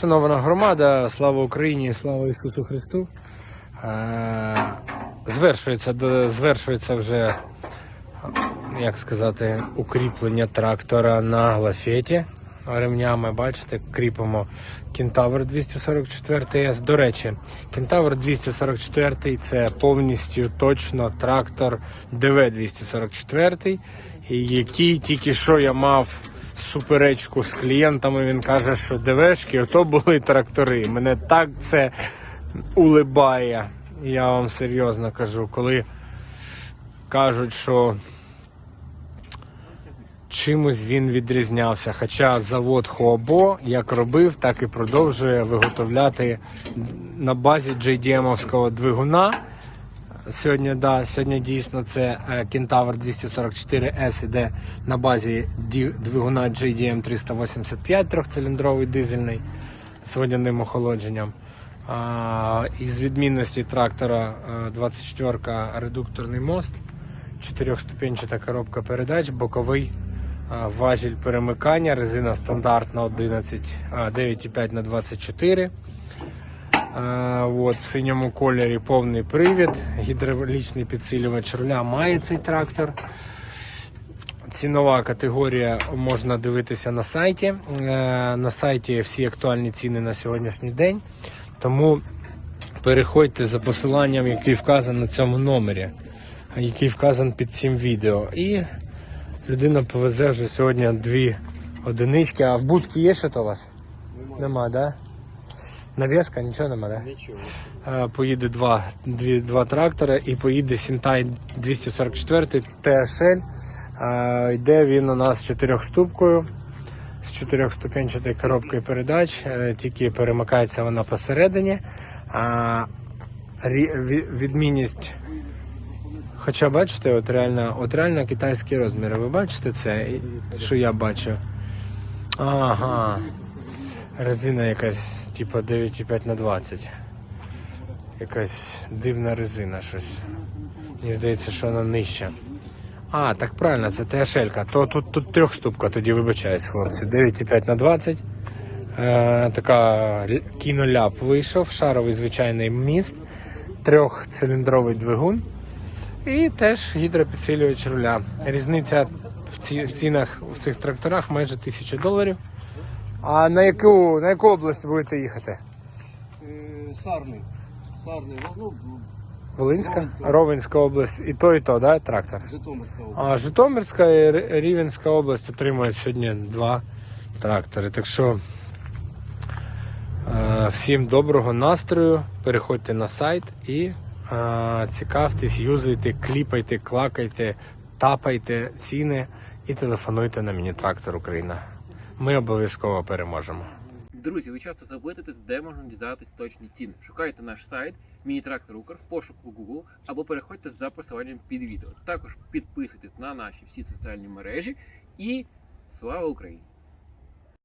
Шановна громада, слава Україні, слава Ісусу Христу. Е, Звершується, звершується вже, як сказати, укріплення трактора на лафеті. Ремнями, бачите, кріпимо Кентавр 244 с До речі, Кентавр 244 це повністю точно трактор ДВ 244, який тільки що я мав суперечку з клієнтами. Він каже, що ДВшки, ото були трактори. Мене так це улибає. Я вам серйозно кажу, коли кажуть, що чимось він відрізнявся. Хоча завод Хуабо як робив, так і продовжує виготовляти на базі JDM-овського двигуна. Сьогодні, да, сьогодні дійсно це е, Кентавр 244S іде на базі двигуна JDM 385 трьохциліндровий дизельний з водяним охолодженням. А, із відмінності трактора е, 24 редукторний мост, чотирьохступенчата коробка передач, боковий а, важіль перемикання, резина стандартна 11, а, 9,5 на 24. От, в синьому кольорі повний привід, гідравлічний підсилювач руля має цей трактор. Цінова категорія можна дивитися на сайті. Е, На сайті всі актуальні ціни на сьогоднішній день. Тому переходьте за посиланням, який вказан на цьому номері, який вказан під цим відео. І людина повезе вже сьогодні дві одинички. А в будці є що то у вас? Нема, так? Да? Навіска, нічого нема, так? Нічого. Е, поїде два, дві, два трактори і поїде Сінтай 244 TSL. Е, Йде він у нас з чотирьохступкою, з чотирьохступенчатою коробкою передач, е, тільки перемикається вона посередині. А, відмінність. Хоча бачите, от реально, от реально китайські розміри. Ви бачите це, що я бачу? Ага. Резина якась, типу 9,5 на 20 якась дивна резина щось. Мені здається, що вона нижча. А, так правильно, це ТШЛ-ка. То тут, тут трьохступка, тоді вибачаюсь, хлопці. 9,5 на 20. Е, така кіноляп вийшов, шаровий звичайний міст, трьохциліндровий двигун і теж гідропідсилювач руля. Різниця в, ці, в цінах в цих тракторах майже 1000 доларів. А на яку, на яку область будете їхати? Е, Сарний. Сарний, ну, Волинська, Ровенська. Ровенська область, і то, і то, да, трактор. Житомирська область. А Житомирська і Р- Рівенська область отримують сьогодні два трактори. Так що е, всім доброго настрою. Переходьте на сайт і е, цікавтесь, юзайте, кліпайте, клакайте, тапайте ціни і телефонуйте на міні-трактор Україна. Ми обов'язково переможемо. Друзі, ви часто запитуєтесь, де можна дізнатись точні ціни. Шукайте наш сайт Міні-трактор Укр в пошуку Google або переходьте за посиланням під відео. Також підписуйтесь на наші всі соціальні мережі і слава Україні!